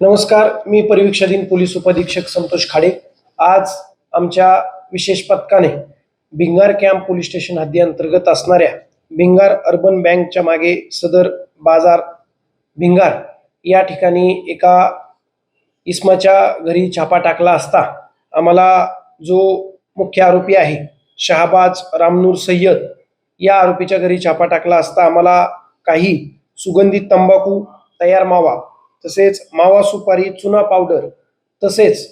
नमस्कार मी परिवीक्षाधीन पोलीस उपअधीक्षक संतोष खाडे. आज आमच्या विशेष पथकाने भिंगार कॅम्प पोलीस स्टेशन हद्दी अंतर्गत असणाऱ्या भिंगार अर्बन बँकच्या मागे सदर बाजार भिंगार या ठिकाणी एका इस्माच्या घरी छापा टाकला असता आम्हाला जो मुख्य आरोपी आहे शहाबाज रामनूर सय्यद या आरोपीच्या घरी छापा टाकला असता आम्हाला काही सुगंधित तंबाखू तयार मावा तसेच मावा सुपारी चुना पावडर तसेच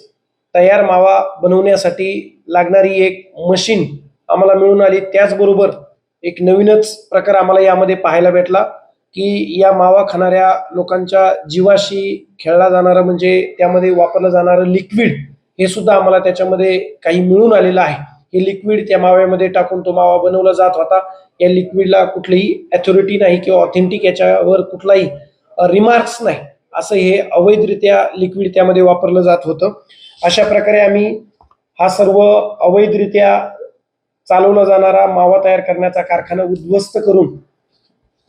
तयार मावा बनवण्यासाठी लागणारी एक मशीन आम्हाला मिळून आली. त्याचबरोबर एक नवीनच प्रकार आम्हाला यामध्ये पाहायला भेटला की या मावा खाणाऱ्या लोकांच्या जीवाशी खेळला जाणारा म्हणजे त्यामध्ये वापरलं जाणारं लिक्विड हे सुद्धा आम्हाला त्याच्यामध्ये काही मिळून आलेलं आहे. हे लिक्विड त्या माव्यामध्ये टाकून तो मावा बनवला जात होता. या लिक्विडला कुठलीही अथॉरिटी नाही किंवा ऑथेंटिक याच्यावर कुठलाही रिमार्क्स नाही. असं हे अवैधरित्या लिक्विड त्यामध्ये वापरलं जात होतं. अशा प्रकारे आम्ही हा सर्व अवैधरित्या चालवला जाणारा मावा तयार करण्याचा कारखाना उद्ध्वस्त करून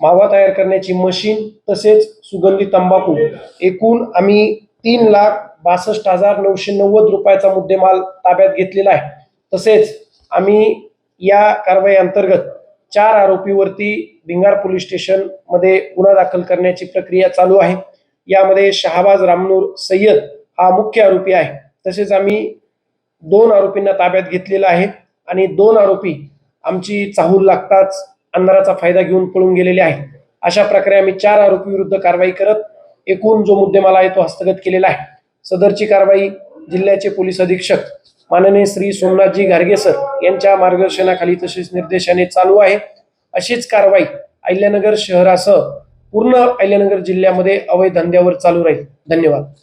मावा तयार करण्याची मशीन तसेच सुगंधी तंबाखू एकूण आम्ही तीन लाख बासष्ट हजार नऊशे नव्वद रुपयाचा मुद्देमाल ताब्यात घेतलेला आहे. तसेच आम्ही या कारवाई अंतर्गत चार आरोपीवरती भिंगार पोलीस स्टेशनमध्ये गुन्हा दाखल करण्याची प्रक्रिया चालू आहे. यामध्ये शहाबाज रामनूर सय्यद हा मुख्य आरोपी आहे. तसेच आम्ही दोन आरोपींना ताब्यात घेतलेला आहे आणि दोन आरोपी आमची चाहूल लागताच अंधाराचा फायदा घेऊन पळून गेलेले आहेत. अशा प्रकारे आम्ही चार आरोपी विरुद्ध कारवाई करत एकूण जो मुद्देमाला आहे तो हस्तगत केलेला आहे. सदरची कारवाई जिल्ह्याचे पोलीस अधीक्षक माननीय श्री सोमनाथजी घारगे सर यांच्या मार्गदर्शनाखाली तसेच निर्देशाने चालू आहे. अशीच कारवाई अहिल्यानगर शहरासह पूर्ण अहिल्यानगर जिल्ह्यामध्ये अवैध धंद्यावर चालू राहील. धन्यवाद.